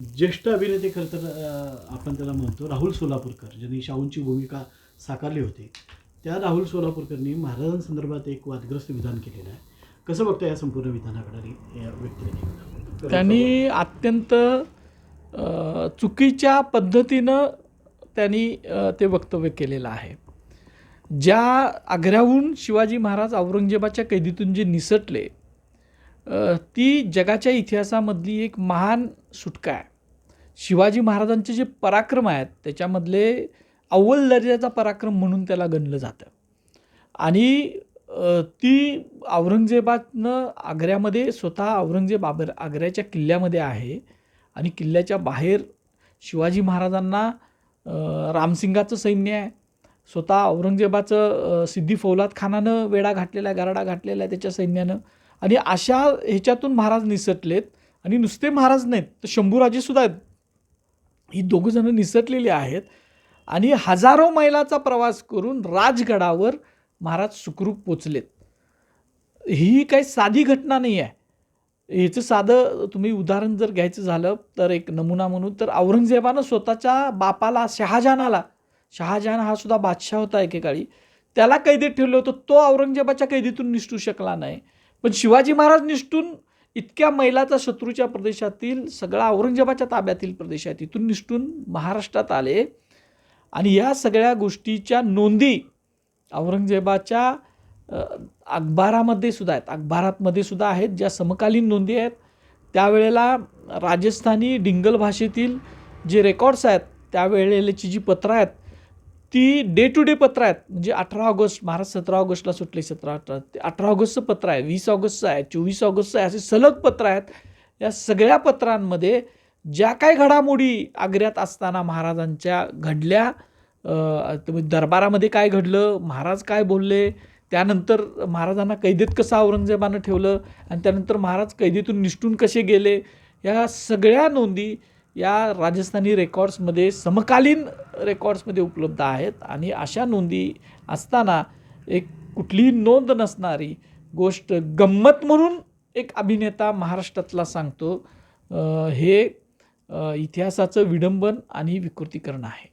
ज्येष्ठ अभिनेते खरं तर आपण त्याला म्हणतो राहुल सोलापूरकर ज्यांनी शाहूंची भूमिका साकारली होती. त्या राहुल सोलापूरकरनी महाराजांसंदर्भात एक वादग्रस्त विधान केलेलं आहे. कसं बघतं या संपूर्ण विधानाकडे या व्यक्तीने त्यांनी अत्यंत चुकीच्या पद्धतीनं त्यांनी ते वक्तव्य केलेलं आहे. ज्या आग्र्याहून शिवाजी महाराज औरंगजेबाच्या कैदीतून जे निसटले ती जगाच्या इतिहासामधली एक महान सुटका आहे. शिवाजी महाराजांचे जे पराक्रम आहेत त्याच्यामधले अव्वल दर्जाचा पराक्रम म्हणून त्याला गणलं जातं. आणि ती औरंगजेबातनं आग्र्यामध्ये स्वतः औरंगजेब आबर आग्र्याच्या किल्ल्यामध्ये आहे आणि किल्ल्याच्या बाहेर शिवाजी महाराजांना रामसिंगाचं सैन्य आहे. स्वतः औरंगजेबाचं सिद्धी फौलाद खानानं वेढा घातलेला आहे गारडा घातलेला आहे त्याच्या सैन्यानं. आणि अशा ह्याच्यातून महाराज निसटलेत आणि नुसते महाराज नाहीत तर शंभूराजेसुद्धा आहेत. ही दोघंजणं निसटलेली आहेत. आणि हजारो मैलाचा प्रवास करून राजगडावर महाराज सुखरूप पोचलेत. ही काही साधी घटना नाही आहे ह्याचं साधं तुम्ही उदाहरण जर घ्यायचं झालं तर एक नमुना म्हणून तर औरंगजेबानं स्वतःच्या बापाला शहाजहानाला शहाजहान हा सुद्धा बादशाह होता एकेकाळी त्याला कैदेत ठेवलं होतं. तो औरंगजेबाच्या कैदीतून निष्ठू शकला नाही. पण शिवाजी महाराज निष्ठून इतक्या मैलाचा शत्रूच्या प्रदेशातील सगळा औरंगजेबाच्या ताब्यातील प्रदेश आहे तिथून निसटून महाराष्ट्रात आले. आणि या सगळ्या गोष्टीच्या नोंदी औरंगजेबाच्या अकबारामध्ये अखबारामध्ये सुद्धा आहेत. अखबारातमध्ये सुद्धा आहेत ज्या समकालीन नोंदी आहेत. त्यावेळेला राजस्थानी डिंगल भाषेतील जे रेकॉर्ड्स आहेत त्यावेळेची जी पत्रं आहेत ती डे टू डे पत्र आहेत. म्हणजे अठरा ऑगस्ट महाराज सतरा ऑगस्टला सुटले सतरा अठरा. ते अठरा ऑगस्टचं पत्र आहे वीस ऑगस्टचं आहे चोवीस ऑगस्टचं आहे असे सलग पत्र आहेत. या सगळ्या पत्रांमध्ये ज्या काय घडामोडी आग्र्यात असताना महाराजांच्या घडल्या दरबारामध्ये काय घडलं महाराज काय बोलले त्यानंतर महाराजांना कैदेत कसं औरंगजेबानं ठेवलं आणि त्यानंतर महाराज कैदेतून निष्ठून कसे गेले या सगळ्या नोंदी या राजस्थानी रेकॉर्ड्समध्ये समकालीन रेकॉर्ड्समध्ये उपलब्ध आहेत आणि अशा नोंदी असताना एक कुठलीही नोंद नसणारी गोष्ट गंमत म्हणून एक अभिनेता महाराष्ट्रातला सांगतो हे इतिहासाचं विडंबन आणि विकृतीकरण आहे.